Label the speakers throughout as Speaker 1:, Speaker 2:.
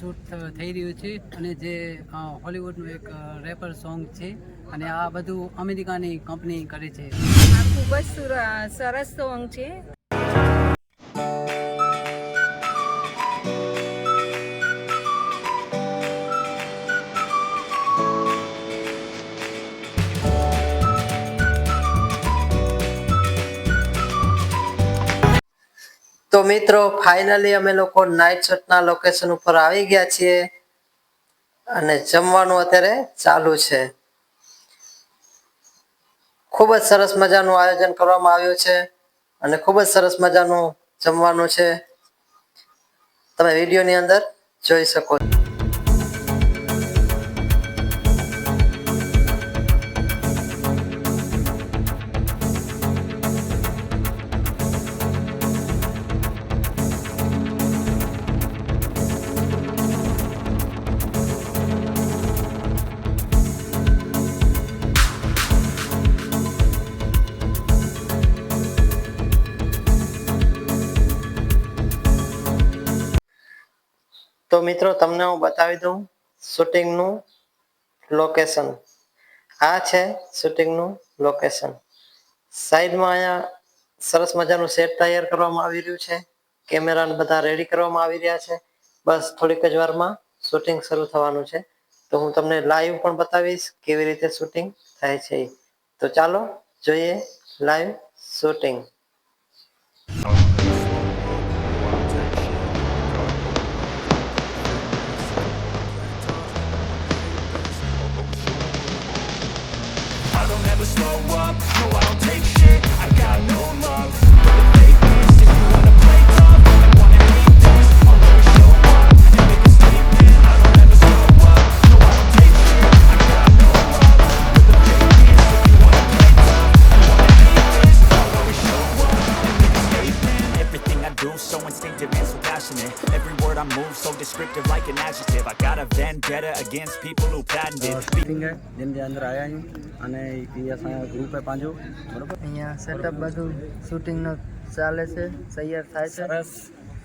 Speaker 1: Shoot થઈ રહ્યું છે અને જે હોલિવૂડનું એક રેપર સોંગ છે અને આ બધું અમેરિકાની કંપની કરે છે.
Speaker 2: આ ખૂબ જ સરસ સોંગ છે.
Speaker 3: મિત્રો ફાઇનલી અમે લોકો નાઇટ શૂટના લોકેશન ઉપર આવી ગયા છીએ અને જમવાનું અત્યારે ચાલુ છે. ખૂબ જ સરસ મજાનું આયોજન કરવામાં આવ્યું છે અને ખૂબ જ સરસ મજાનું જમવાનું છે. તમે વિડીયોની અંદર જોઈ શકો છો. તો મિત્રો, તમને હું બતાવી દઉં શૂટિંગનું લોકેશન આ છે શૂટિંગનું લોકેશન સાઈડમાં અહીંયા સરસ મજાનું સેટ તૈયાર કરવામાં આવી રહ્યું છે. કેમેરા બધા રેડી કરવામાં આવી રહ્યા છે. બસ થોડીક જ વારમાં શૂટિંગ શરૂ થવાનું છે. તો હું તમને લાઈવ પણ બતાવીશ કેવી રીતે શૂટિંગ થાય છે. તો ચાલો જોઈએ live shooting
Speaker 4: I move so descriptive like an adjective. I got a vendetta against people who patented.
Speaker 5: Shooting જેમ જે અંદર આવ્યા હું અને અહીંયા ગ્રુપ હે પાંજો બરોબર
Speaker 6: અહીંયા સેટઅપ બધું શૂટિંગનો ચાલે છે તૈયાર થાય છે
Speaker 5: સરસ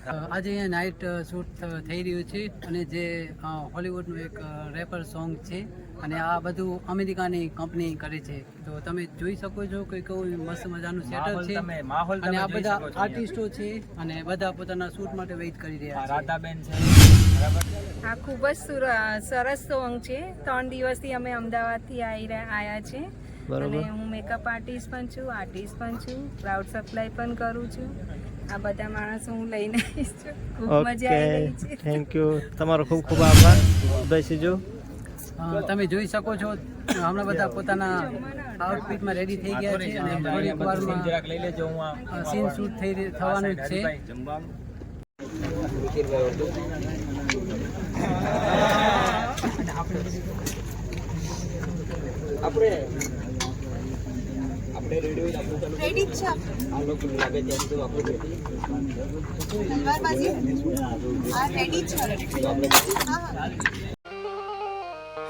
Speaker 1: આજે અહીંયા નાઇટ શૂટ થઈ રહ્યું છે અને જે હોલિવૂડનું એક રેપર સોંગ છે અને આ બધું અમેરિકાની કંપની કરે છે. તો તમે જોઈ શકો છો કે કેવું મસ્ત મજાનું સેટઅપ છે. અને આ બધા. આર્ટિસ્ટો છે અને બધા પોતાના શૂટ માટે વેઇટ કરી રહ્યા છે.
Speaker 5: રાધાબેન છે.
Speaker 2: આ ખૂબ જ સુર- સરસ સોંગ છે. ત્રણ દિવસથી અમે અમદાવાદથી આવી રહ્યા- આયા છે. અને હું મેકઅપ આર્ટિસ્ટ પણ છું આર્ટિસ્ટ પણ છું ક્રાઉડ સપ્લાય પણ કરું છું. આ બધા માણસો હું લઈને આવીશ છું. ખૂબ મજા આવી રહી છે.
Speaker 6: થેન્ક યુ તમારો ખૂબ ખૂબ આભાર. બેસીજો
Speaker 1: અ, તમે જોઈ શકો છો, હમણાં બધા પોતાના આઉટફિટમાં રેડી થઈ ગયા છે અને થોડીક
Speaker 5: સીન
Speaker 1: વારમાં
Speaker 5: જરાક લઈ લેજો હું આ
Speaker 1: સીન શૂટ થઈ રહી- થવાનું જ છે.
Speaker 5: જમવાનું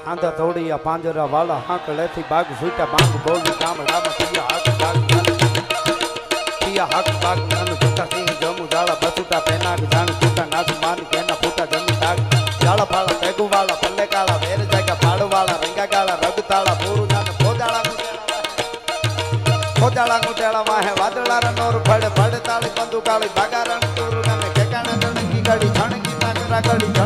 Speaker 7: આંધા તોડિયા પાંજરા વાલા હાંક લેથી બાગ ઝૂટા બાંગ બોલી ગામડામાં પિયા હાક બાગ પિયા હાક બાગ નન જુટા સિંહ જમુ જાળા બસુટા પેનાક જાણ જુટા નાથ માન કેના ફૂટા જમી તાગ જાળા ફાળા પેગુ વાળા પલ્લે કાળા વેર જાગા પાડ વાળા રંગા ગાળા રગતાળા પૂરું જાન ખોદાળા ખોદાળા ગુટેળા વાહે વાદળા રનોર ફળે ફળે તાળી બંદુ કાળી ભાગા રણ તુરુ ગામે ઠેકાણે જણકી ગાડી જણકી નાગરા ગાડી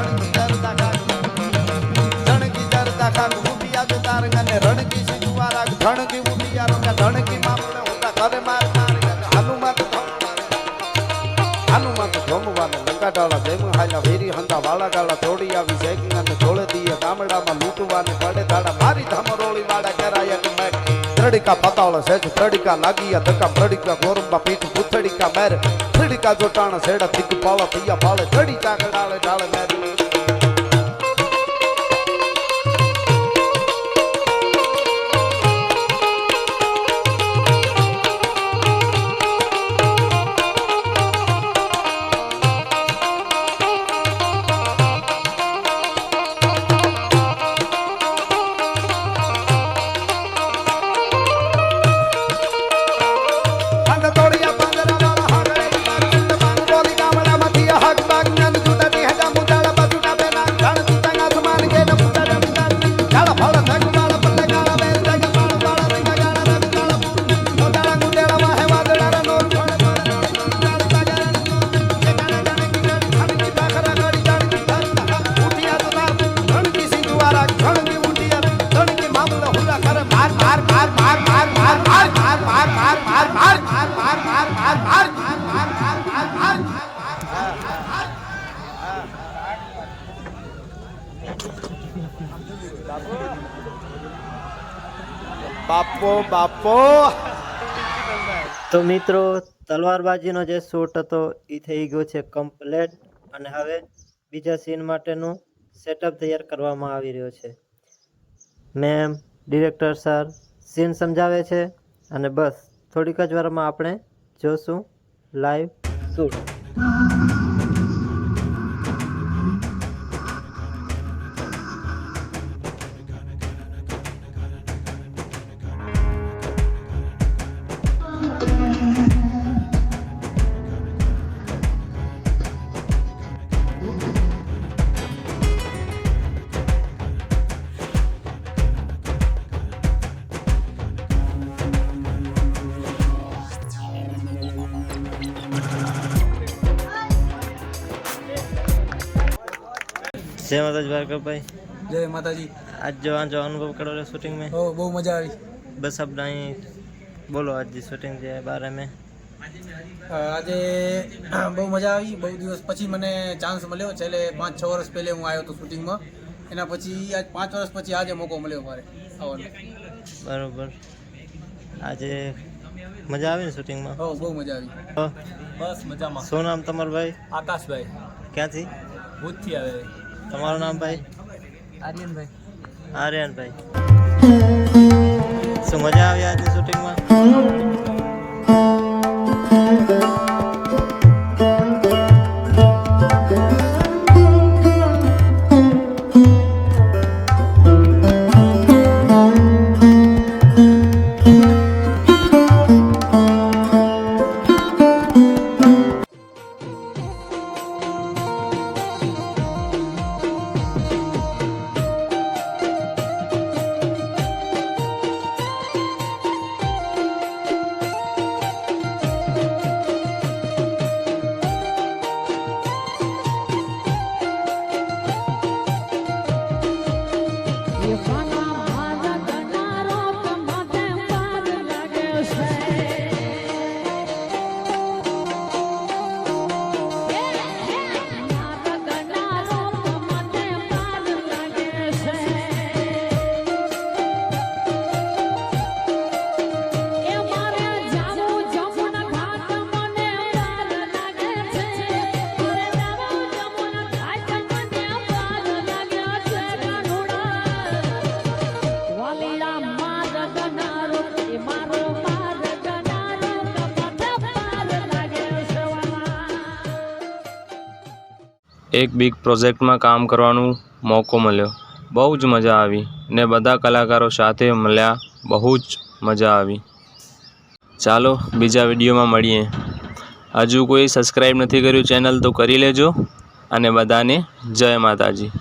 Speaker 7: ગામડામાં લૂંટવાને પડે દાડા. મારી ધામરોળી વાળા કરાય ત્રડિકા પતાળ સેજ ત્રડિકા લાગીયા ધક્કા ત્રડિકા ગોરંબા પીઠ પુથડિકા મેર. ત્રડિકા જોટાણા સેડા તિક પાળા થયા પાળે ચડી ચાકડાળે ડાળે મેર. બાપો બાપો.
Speaker 8: તો મિત્રો, તલવારબાજીનો જે શૂટ હતો એ થઈ ગયો છે કમ્પ્લેટ અને હવે બીજા સીન માટેનું સેટઅપ તૈયાર કરવામાં આવી રહ્યો છે. મેમ ડિરેક્ટર સર સીન સમજાવે છે? અને બસ, થોડીક જ વારમાં આપણે જોશું લાઈવ શૂટ જય માતાજી ભાર્ગવભાઈ.
Speaker 5: જય માતાજી.
Speaker 8: આજ જવાનો જો અનુભવ કરો શૂટિંગ મેં?
Speaker 5: બહુ મજા આવી.
Speaker 8: બસ આપણે અહીં બોલો આજે શૂટિંગ જે બારે મેં
Speaker 5: આજે બહુ મજા આવી. બહુ દિવસ પછી મને ચાન્સ મળ્યો. છેલ્લે પાંચ છ વર્ષ પહેલે હું આવ્યો હતો શૂટિંગમાં એના પછી આજ પાંચ વર્ષ પછી આજે મોકો મળ્યો મારે આવવાનો.
Speaker 8: બરોબર. આજે મજા આવી ને શૂટિંગમાં
Speaker 5: હો બહુ મજા આવી. બસ મજામાં.
Speaker 8: શું નામ તમારું ભાઈ?
Speaker 5: આકાશભાઈ.
Speaker 8: ક્યાંથી?
Speaker 5: ભૂતથી આવે.
Speaker 8: તમારું નામ ભાઈ?
Speaker 9: આર્યનભાઈ.
Speaker 8: આર્યનભાઈ. શું મજા આવી આજે શૂટિંગમાં
Speaker 10: એક બિગ પ્રોજેક્ટમાં કામ કરવાનો મોકો મળ્યો. બહુ જ મજા આવી ને બધા કલાકારો સાથે મળ્યા. બહુ જ મજા આવી. ચાલો, બીજા વિડીયોમાં મળીએ. હજુ કોઈ સબસ્ક્રાઈબ નથી કર્યું ચેનલ તો કરી લેજો. અને બધાને જય માતાજી.